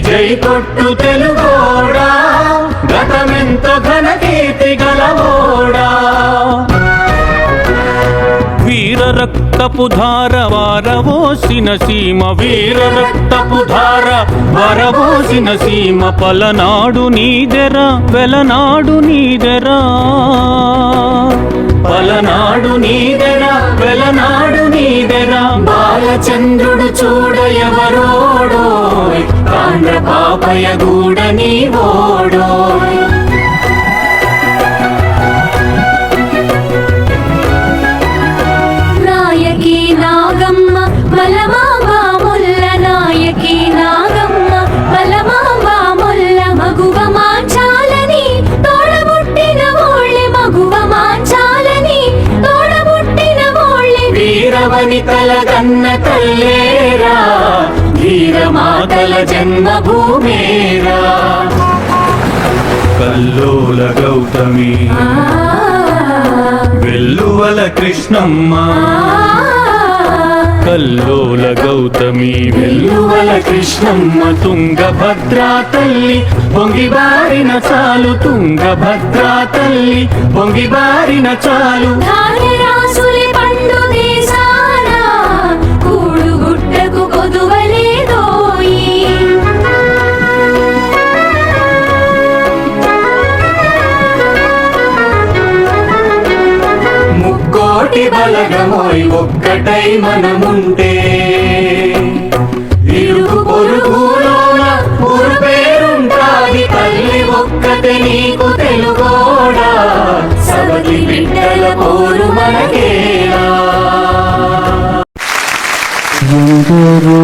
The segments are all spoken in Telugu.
జై కొట్టు తెలుగోడా? గతమెంత ఘన కీర్తి గలవోడా? వీర రక్తపు ధార వారవోసిన సీమ వీర రక్తపు ధార వరవోసిన సీమ పలనాడు నీదెరా వెలనాడు నీదెరా. పలనాడు నీదెరా వెలనాడు నీదెరా. బాలచంద్రుడు చూడ ఎవరోడోయ్ కాండ్ర పాపయ గూడ నాయకి నాగమ్మ బలమాంబ ముల్ల నాయకి నాగమ్మ బలమాంబ ముల్ల మగువ మాంచాలని తోడబుట్టిన ఓళ్ళె మగువ మాంచాలని తోడబుట్టిన ఓళ్ళె వీరవని గన్న తల్లేరా వీరమాతల జన్మభూమేరా. కల్లోల గౌతమి. వెల్లువల కృష్ణమ్మ. కల్లోల గౌతమి. వెల్లువల కృష్ణమ్మ. తుంగభద్రా తల్లి పొంగిబారిన చాలు తుంగభద్రా తల్లి పొంగిబారిన చాలు పండు దేశాన. కూడు గుట్టకు కోటి బలగమోయ్ ఒక్కటై మనముంటే. ఇరుగు పొరుగులోన ఊరు పేరుంటాది తల్లి ఒక్కటే నీకు తెలుగోడా? సవతి బిడ్డల పోరు మనకేలా ఎందరో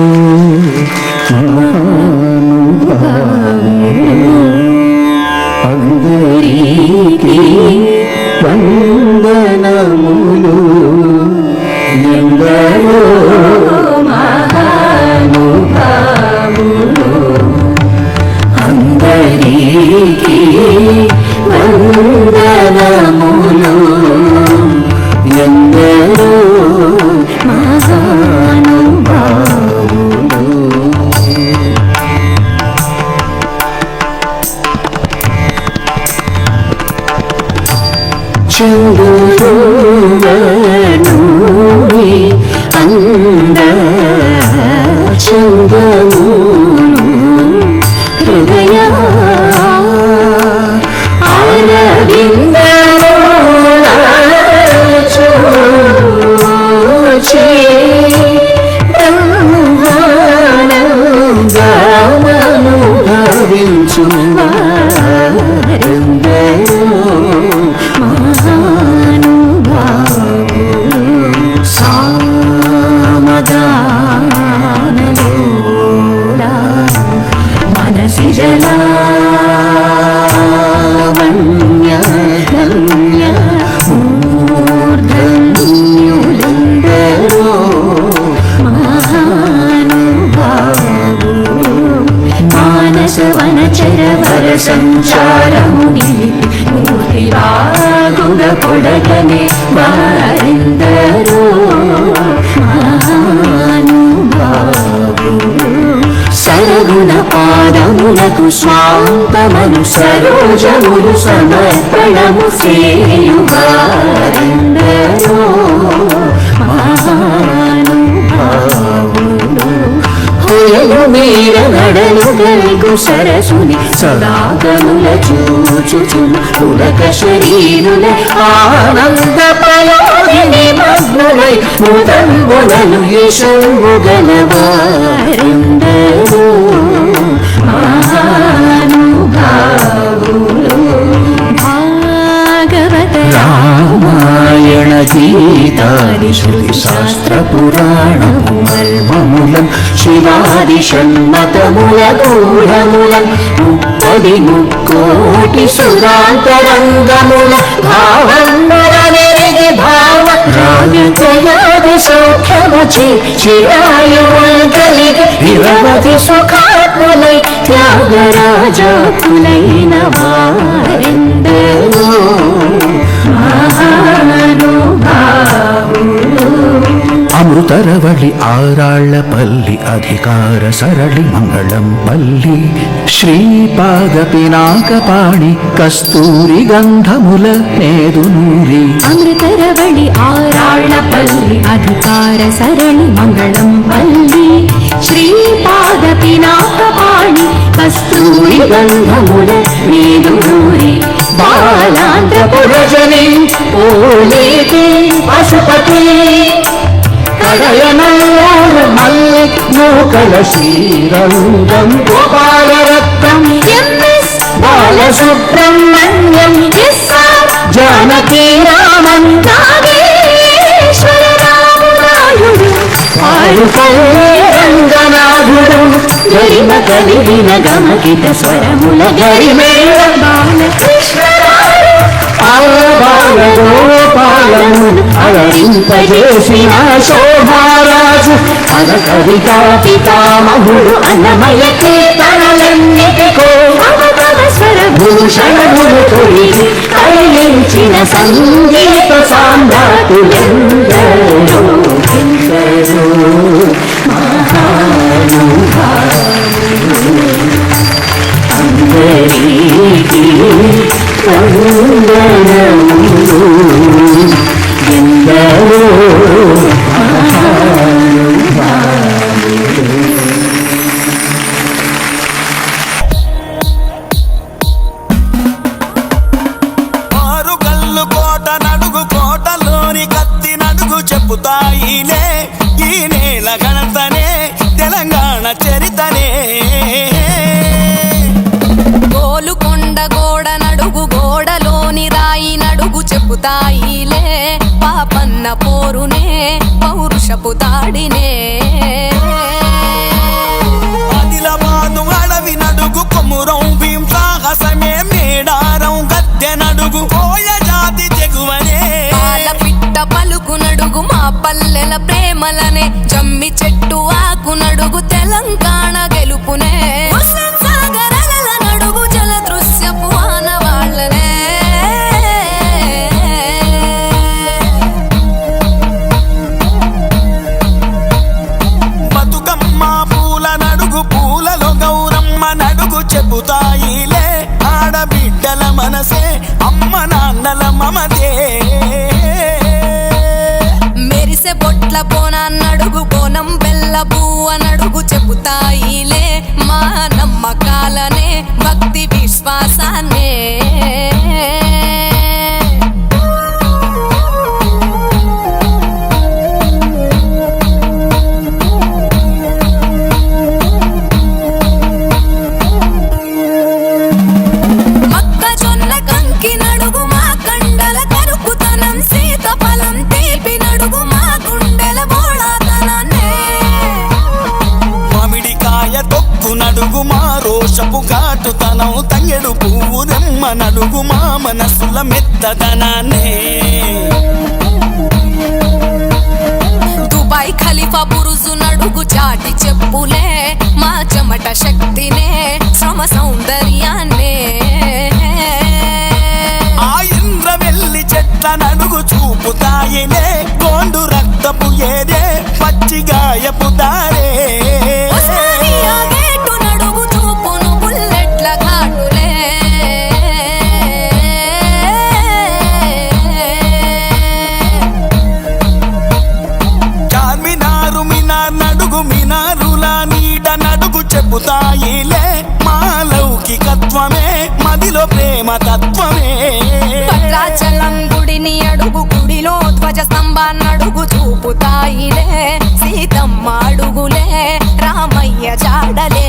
అంద చందము వారెందరో మహానుభావులు సరగుణ పాదములకు స్వాంతమను సరోజములు సమర్పణము సేయువారెందరో హొయలు మీర నడలు గల్గు సరసుని సదాగముల చూచుచును పులక శరీరుల ఆనంద ప్రయోగిని మగ్నులై ముదంబులను యశంబు గలవారెందరో మహానుభావులు భాగవత రామాయణ గీతాది శృతి శాస్త్ర పురాణము మర్మములం శివాది షణ్మతముల గూఢములం ముప్పది ముక్కోటి సురాంతరంగముల భావన్నరనెరిగి భావ రాజయాది సౌఖ్యముచి చిరాయువుల్ కలిగి నిరవధి సుఖాత్ములై త్యాగరాజాకులైన మహానుభావులు అమృతరవళి అధికార సరళి మంగళం పల్లి శ్రీపాద పినాకపాణి కస్తూరి గంధముల నేదునూరి. అమృతరవళి ఆరాళ్ళపల్లి అధికార సరళి మంగళం పల్లి శ్రీపాద పినాకపాణి కస్తూరి గంధముల నీదూరి బాలాంధ్రపురజని ఓలేటి పశుపతి. నూకల శ్రీరంగం గోపాలరత్నం బాలసుబ్రహ్మణ్యం జానకీ పారుపల్లి రంగనాథుడు గరిమ కలిగిన గమకిత స్వరముల గరిమేళ బాలకృష్ణరాడు బాలగోపాలమును అలరింపజేసిన శోభారాజు మన కవితా పితామహుడు అన్నమయ కీర్తనలన్నిటికో భూషణములు తొలిగి కలిగించిన సంగీత సామ్రాటులెందరో చెబుతాయినే ఈ నేల గణతనే తెలంగాణ చరితనే. గోలుకొండ గోడ నడుగు గోడలోని రాయి నడుగు చెబుతాయిలే పాపన్న పోరునే పౌరుషపు తాడినే పల్లెల ప్రేమలనే జమ్మి చెట్టు ఆకు నడుగు తెలంగాణ గెలుపునే. హుస్సేన్ నడుగు జల దృశ్యపు ఆనవాళ్ళనే బతుకమ్మ పూల నడుగు పూలలో గౌరమ్మ నడుగు చెబుతాయిలే. ఆడబిడ్డల మనసే అమ్మ నాన్నల మమతే. చేసే బొట్ల బోన నడుగు పోనం బెల్ల పువ్వ నడుగు చెబుతాయిలే మా నమ్మకాలనే భక్తి విశ్వాసాన్నే. నడుగు మా మనసుల మెత్తదనాన్నే దుబాయ్ ఖలీఫా బురుజు నడుగు చాటి చెప్పులే మా చెమట శక్తినే శ్రమ సౌందర్యాన్నే. ఆ ఇంద్ర వెళ్ళి చెట్ల నడుగు చూపుతాయిలే గోండు మదిలో ప్రేమ తత్వమే భద్రాచలం గుడిని అడుగు గుడిలో ధ్వజ స్తంభాన్ని అడుగు చూపుతాయిలే. సీతమ్మ అడుగులే రామయ్య జాడలే.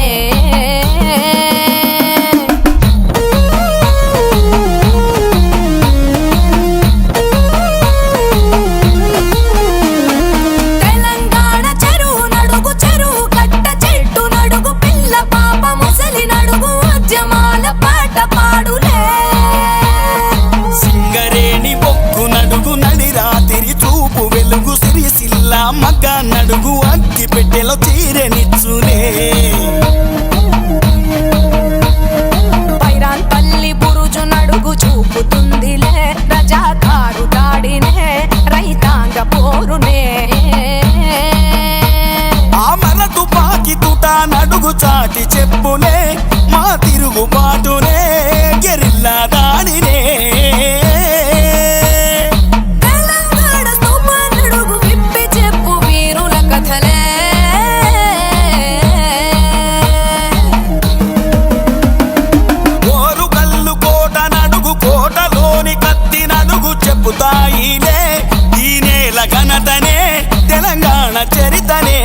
చరితనే.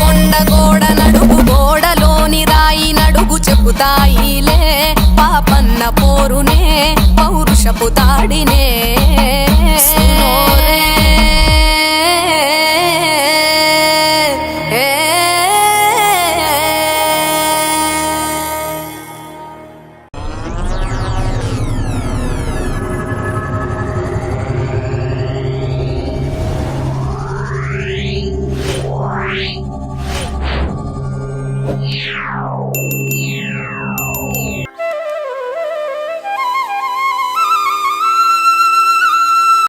కొండ గోడ నడుగు గోడలోని రాయి నడుగు చెబుతాయిలే పాపన్న పోరునే పౌరుషపు తాడినే